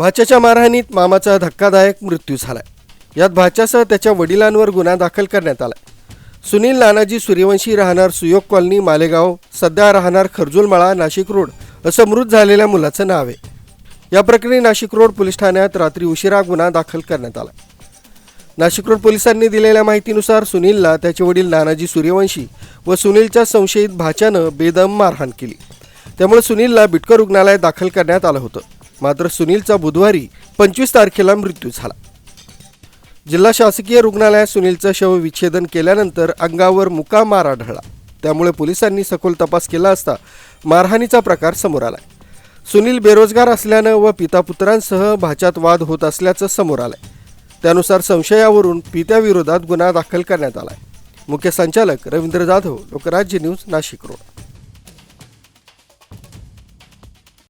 भाच्याच्या मारहाणीत मामाचा धक्कादायक मृत्यू झालाय. यात भाच्यासह त्याच्या वडिलांवर गुन्हा दाखल करण्यात आलाय. सुनील नानाजी सूर्यवंशी राहणार सुयोग कॉलनी मालेगाव. सध्या राहणार खरजुलमाळा नाशिक रोड असं मृत झालेल्या मुलाचं नाव आहे. या प्रकरणी नाशिक रोड पोलीस ठाण्यात रात्री उशिरा गुन्हा दाखल करण्यात आला नाशिक रोड पोलिसांनी दिलेल्या माहितीनुसार सुनीलला त्याचे वडील नानाजी सूर्यवंशी व सुनीलच्या संशयित भाच्यानं बेदम मारहाण केली. त्यामुळे सुनीलला बिटकर रुग्णालयात दाखल करण्यात आलं होतं. मात्र सुनीलचा बुधवारी पंचवीस तारखेला मृत्यू झाला. जिल्हा शासकीय रुग्णालयात सुनीलचं शव विच्छेदन केल्यानंतर अंगावर मुका मार आढळला त्यामुळे पोलिसांनी सखोल तपास केला असता मारहाणीचा प्रकार समोर आलाय. सुनील बेरोजगार असल्यानं व पितापुत्रांसह भाच्यात वाद होत असल्याचं समोर आलंय. त्यानुसार संशयावरून पित्याविरोधात गुन्हा दाखल करण्यात आलाय. मुख्य संचालक रवींद्र जाधव लोकराज्य न्यूज नाशिक रोड.